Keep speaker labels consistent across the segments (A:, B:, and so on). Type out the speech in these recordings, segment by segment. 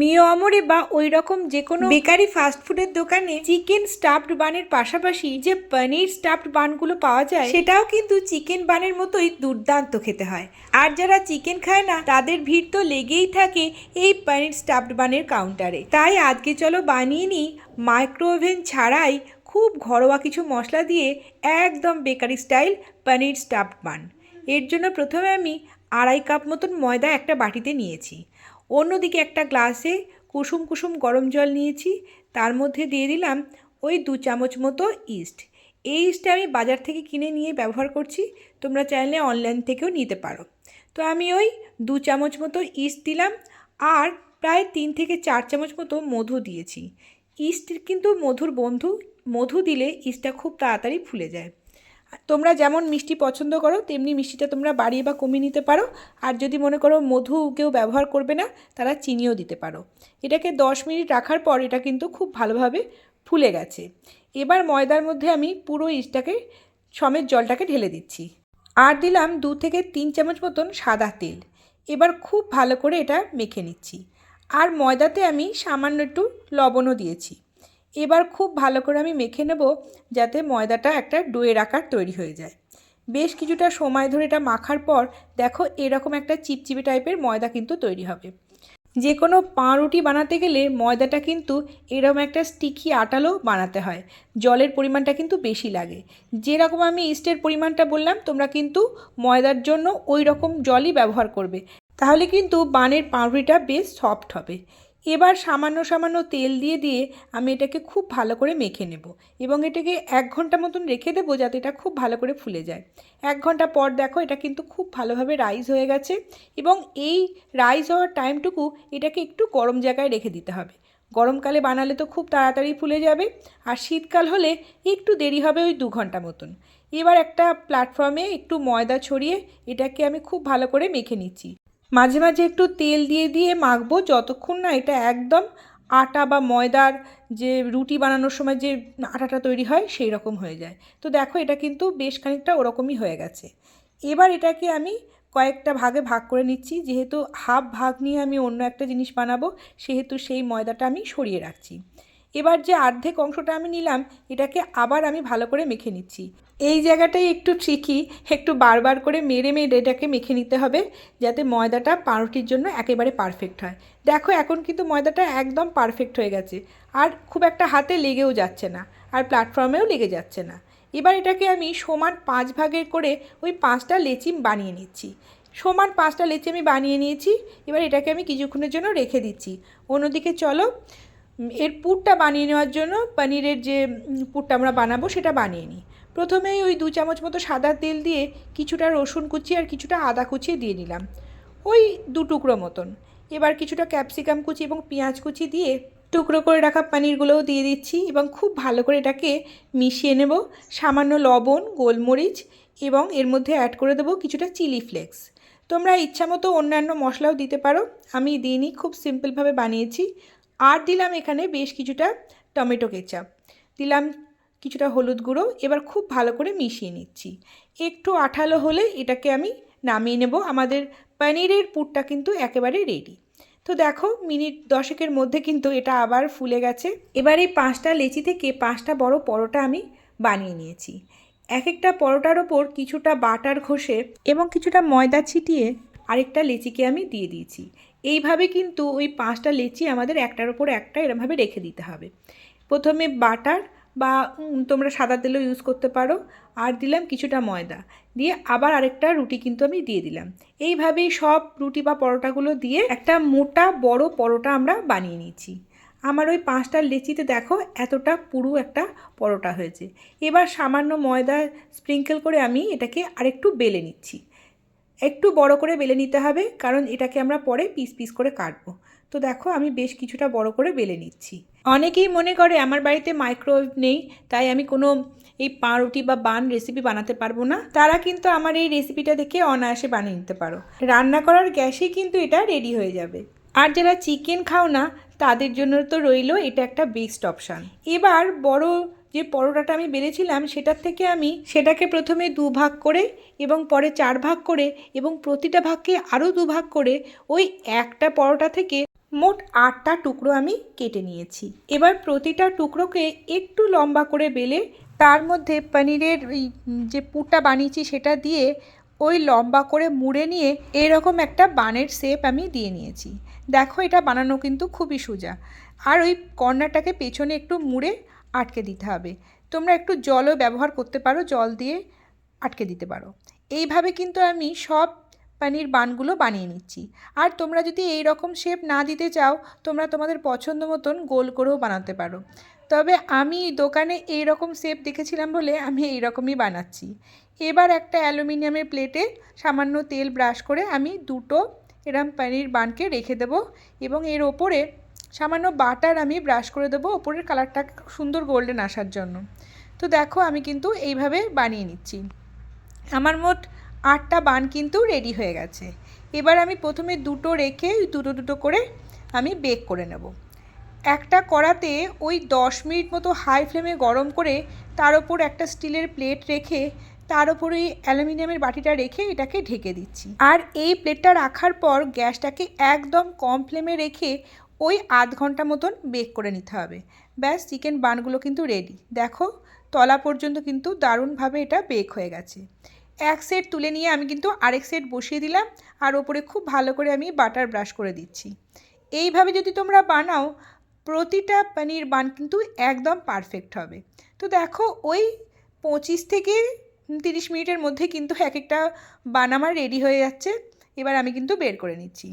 A: মিও আমরে বা ওই রকম যে কোনো বেকারি ফাস্ট ফুডের দোকানে চিকেন স্টাফড বানের পাশাপাশি যে পনির স্টাফড বানগুলো পাওয়া যায়, সেটাও কিন্তু চিকেন বানের মতোই দুর্দান্ত খেতে হয়। আর যারা চিকেন খায় না, তাদের ভিড় তো লেগেই থাকে এই পনির স্টাফড বানের কাউন্টারে। তাই আজকে চলো বানিয়ে নিই মাইক্রো ওভেন ছাড়াই খুব ঘরোয়া কিছু মশলা দিয়ে একদম bakery style paneer stuffed bun. এর জন্য প্রথমে আমি আড়াই কাপ মতন ময়দা একটা বাটিতে নিয়েছি। অন্যদিকে একটা গ্লাসে কুসুম কুসুম গরম জল নিয়েছি, তার মধ্যে দিয়ে দিলাম ওই দু চামচ মতো ইস্ট। এই ইস্টটা আমি বাজার থেকে কিনে নিয়ে ব্যবহার করছি, তোমরা চাইলে অনলাইন থেকেও নিতে পারো। তো আমি ওই দু চামচ মতো ইস্ট দিলাম আর প্রায় তিন থেকে চার চামচ মতো মধু দিয়েছি। ইস্ট কিন্তু মধুর বন্ধু, মধু দিলে ইস্টটা খুব তাড়াতাড়ি ফুলে যায়। তোমরা যেমন মিষ্টি পছন্দ করো, তেমনি মিষ্টিটা তোমরা বাড়িয়ে বা কমিয়ে নিতে পারো। আর যদি মনে করো মধু কেউ ব্যবহার করবে না, তারা চিনিও দিতে পারো। এটাকে দশ মিনিট রাখার পর এটা কিন্তু খুব ভালোভাবে ফুলে গেছে। এবার ময়দার মধ্যে আমি পুরো ইস্টটাকে, সমেত জলটাকে ঢেলে দিচ্ছি। আর দিলাম দু থেকে তিন চামচ মতন সাদা তেল। এবার খুব ভালো করে এটা মেখে নিচ্ছি। আর ময়দাতে আমি সামান্য একটু লবণও দিয়েছি। এবার খুব ভালো করে আমি মেখে নেব যাতে ময়দাটা একটা ডোয়ের আকার তৈরি হয়ে যায়। বেশ কিছুটা সময় ধরে এটা মাখার পর দেখো এরকম একটা চিপচিপে টাইপের ময়দা কিন্তু তৈরি হবে। যে কোনো পাউরুটি বানাতে গেলে ময়দাটা কিন্তু এরকম একটা স্টিকি আটালো বানাতে হয়। জলের পরিমাণটা কিন্তু বেশি লাগে। যেরকম আমি ইস্টের পরিমাণটা বললাম, তোমরা কিন্তু ময়দার জন্য ওই রকম জলই ব্যবহার করবে। তাহলে কিন্তু বানের পাউরুটিটা বেশ সফট হবে। এবার সামান্য সামান্য তেল দিয়ে দিয়ে আমি এটাকে খুব ভালো করে মেখে নেব এবং এটাকে এক ঘণ্টা মতন রেখে দেবো যাতে এটা খুব ভালো করে ফুলে যায়। এক ঘণ্টা পর দেখো এটা কিন্তু খুব ভালোভাবে রাইস হয়ে গেছে এবং এই রাইস হওয়ার টাইমটুকু এটাকে একটু গরম জায়গায় রেখে দিতে হবে। গরমকালে বানালে তো খুব তাড়াতাড়ি ফুলে যাবে আর শীতকাল হলে একটু দেরি হবে ওই দু ঘণ্টা মতন। এবার একটা প্ল্যাটফর্মে একটু ময়দা ছড়িয়ে এটাকে আমি খুব ভালো করে মেখে নিচ্ছি। মাঝে মাঝে একটু তেল দিয়ে দিয়ে মাখবো যতক্ষণ না এটা একদম আটা বা ময়দার যে রুটি বানানোর সময় যে আটাটা তৈরি হয় সেই রকম হয়ে যায়। তো দেখো এটা কিন্তু বেশ খানিকটা ওরকমই হয়ে গেছে। এবার এটাকে আমি কয়েকটা ভাগে ভাগ করে নিচ্ছি। যেহেতু হাফ ভাগ নিয়ে আমি অন্য একটা জিনিস বানাবো, সেহেতু সেই ময়দাটা আমি সরিয়ে রাখছি। এবার যে অর্ধেক অংশটা আমি নিলাম, এটাকে আবার আমি ভালো করে মেখে নিচ্ছি। এই জায়গাটাই একটু ট্রিকি একটু বারবার করে মেরে মেরে এটাকে মেখে নিতে হবে, যাতে ময়দাটা পাউরুটির জন্য একেবারে পারফেক্ট হয়। দেখো, এখন কিন্তু ময়দাটা একদম পারফেক্ট হয়ে গেছে, আর খুব একটা হাতে লেগেও যাচ্ছে না, আর প্ল্যাটফর্মেও লেগে যাচ্ছে না। এবার এটাকে আমি সমান পাঁচ ভাগের করে ওই পাঁচটা লেচি বানিয়ে নিচ্ছি। সমান পাঁচটা লেচি আমি বানিয়ে নিয়েছি, এবার এটাকে আমি কিছুক্ষণের জন্য রেখে দিচ্ছি। অন্যদিকে চলো এর পুরটা বানিয়ে নেওয়ার জন্য, পনিরের যে পুরটা আমরা বানাবো সেটা বানিয়ে নিই। প্রথমেই ওই দু চামচ মতো সাদা তেল দিয়ে কিছুটা রসুন কুচি আর কিছুটা আদা কুচিয়ে দিয়ে নিলাম। ওই দু টুকরো মতন। এবার কিছুটা ক্যাপসিকাম কুচি এবং পেঁয়াজ কুচি দিয়ে টুকরো করে রাখা পনিরগুলোও দিয়ে দিচ্ছি এবং খুব ভালো করে এটাকে মিশিয়ে নেব। সামান্য লবণ, গোলমরিচ এবং এর মধ্যে অ্যাড করে দেবো কিছুটা চিলি ফ্লেক্স। তোমরা ইচ্ছা মতো অন্যান্য মশলাও দিতে পারো। আমি দিইনি, খুব সিম্পলভাবে বানিয়েছি। আর দিলাম এখানে বেশ কিছুটা টমেটো কেচাপ। দিলাম কিছুটা হলুদ গুঁড়ো এবার খুব ভালো করে মিশিয়ে নিচ্ছি। একটু আঠালো হলে এটাকে আমি নামিয়ে নেব। আমাদের পনিরের পুরটা কিন্তু একেবারে রেডি তো দেখো, মিনিট দশেকের মধ্যে কিন্তু এটা আবার ফুলে গেছে। এবার এই পাঁচটা লেচি থেকে পাঁচটা বড় পরোটা আমি বানিয়ে নিয়েছি। এক একটা পরোটার ওপর কিছুটা বাটার ঘষে এবং কিছুটা ময়দা ছিটিয়ে আরেকটা লেচিকে আমি দিয়ে দিয়েছি। এইভাবে কিন্তু ওই পাঁচটা লেচি আমাদের একটার ওপর একটা এরমভাবে রেখে দিতে হবে। প্রথমে বাটার বা তোমরা সাদা তেলও ইউজ করতে পারো। আর দিলাম কিছুটা ময়দা। দিয়ে আবার আরেকটা রুটি কিন্তু আমি দিয়ে দিলাম। এইভাবেই সব রুটি বা পরোটাগুলো দিয়ে একটা মোটা বড় পরোটা আমরা বানিয়ে নিয়েছি। আমার ওই পাঁচটা লেচিতে দেখো এতটা পুরু একটা পরোটা হয়েছে। এবার সামান্য ময়দা স্প্রিঙ্কেল করে আমি এটাকে আরেকটু বেলে নিচ্ছি। একটু বড় করে বেলে নিতে হবে, কারণ এটাকে আমরা পরে পিস পিস করে কাটবো। তো দেখো, আমি বেশ কিছুটা বড় করে বেলে নিচ্ছি। অনেকেই মনে করে আমার বাড়িতে মাইক্রোওয়েভ নেই, তাই আমি কোনো এই পাউরুটি বা বান রেসিপি বানাতে পারব না। তারা কিন্তু আমার এই রেসিপিটা দেখে অনায়াসে বানিয়ে নিতে পারো। রান্না করার গ্যাসেই কিন্তু এটা রেডি হয়ে যাবে। আর যারা চিকেন খাও না, তাদের জন্য তো রইল এটা একটা বেস্ট অপশান এবার বড় যে পরোটাটা আমি বেলেছিলাম, সেটার থেকে আমি সেটাকে প্রথমে দু ভাগ করে এবং পরে চার ভাগ করে এবং প্রতিটা ভাগকে আরও দু ভাগ করে ওই একটা পরোটা থেকে মোট আটটা টুকরো আমি কেটে নিয়েছি। এবার প্রতিটা টুকরোকে একটু লম্বা করে বেলে তার মধ্যে পনিরের যে পুরটা বানিয়েছি সেটা দিয়ে ওই লম্বা করে মুড়ে নিয়ে এরকম একটা বানের শেপ আমি দিয়ে নিয়েছি। দেখো এটা বানানো কিন্তু খুবই সোজা। আর ওই কর্নারটাকে পেছনে একটু মুড়ে আটকে দিতে হবে। তোমরা একটু জলও ব্যবহার করতে পারো, জল দিয়ে আটকে দিতে পারো। এইভাবে কিন্তু আমি সব পানির বানগুলো বানিয়ে নিচ্ছি। আর তোমরা যদি এই রকম শেপ না দিতে চাও, তোমরা তোমাদের পছন্দ মতন গোল করেও বানাতে পারো। তবে আমি দোকানে এই রকম শেপ দেখেছিলাম বলে আমি এই রকমই বানাচ্ছি। এবার একটা অ্যালুমিনিয়ামের প্লেটে সামান্য তেল ব্রাশ করে আমি দুটো এরম পানির বানকে রেখে দেবো এবং এর ওপরে সামান্য বাটার আমি ব্রাশ করে দেবো ওপরের কালারটা সুন্দর গোল্ডেন আসার জন্য। তো দেখো আমি কিন্তু এইভাবে বানিয়ে নিচ্ছি। আমার মোট আটটা বান কিন্তু রেডি হয়ে গেছে। এবার আমি প্রথমে দুটো রেখে দুটো দুটো করে আমি বেক করে নেব। একটা কড়াতে ওই দশ মিনিট মতো হাই ফ্লেমে গরম করে তার ওপর একটা স্টিলের প্লেট রেখে তার ওপর ওই অ্যালুমিনিয়ামের বাটিটা রেখে এটাকে ঢেকে দিচ্ছি। আর এই প্লেটটা রাখার পর গ্যাসটাকে একদম কম ফ্লেমে রেখে ওই আধ ঘণ্টা মতন বেক করে নিতে হবে। ব্যাস চিকেন বানগুলো কিন্তু রেডি দেখো, তলা পর্যন্ত কিন্তু দারুণভাবে এটা বেক হয়ে গেছে। এক সেট তুলে নিয়ে আমি কিন্তু আরেক সেট বসিয়ে দিলাম আর ওপরে খুব ভালো করে আমি বাটার ব্রাশ করে দিচ্ছি। এইভাবে যদি তোমরা বানাও, প্রতিটা পানির বান কিন্তু একদম পারফেক্ট হবে। তো দেখো, ওই পঁচিশ থেকে তিরিশ মিনিটের মধ্যে কিন্তু এক একটা বান আমার রেডি হয়ে যাচ্ছে। এবার আমি কিন্তু বের করে নিচ্ছি।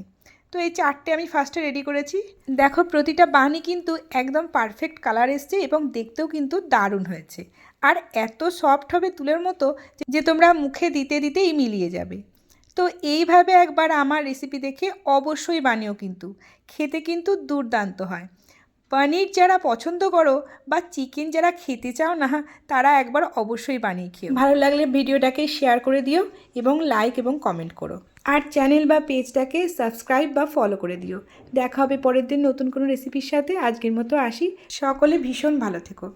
A: তো এই চারটে আমি ফার্স্টে রেডি করেছি। দেখো, প্রতিটা বানই কিন্তু একদম পারফেক্ট কালার এসছে এবং দেখতেও কিন্তু দারুণ হয়েছে। আর এত সফট হবে তুলের মতো যে তোমরা মুখে দিতে দিতেই মিলিয়ে যাবে। তো এইভাবে একবার আমার রেসিপি দেখে অবশ্যই বানিও কিন্তু। খেতে কিন্তু দুর্দান্ত হয়। পনির যারা পছন্দ করো বা চিকেন যারা খেতে চাও না, তারা একবার অবশ্যই বানিয়ে খেও। ভালো লাগলে ভিডিওটাকে শেয়ার করে দিও এবং লাইক এবং কমেন্ট করো। আর চ্যানেল বা পেজটাকে সাবস্ক্রাইব বা ফলো করে দিও। দেখা হবে পরের দিন নতুন কোনো রেসিপির সাথে। আজকের মতো আসি। সকলে ভীষণ ভালো থেকো।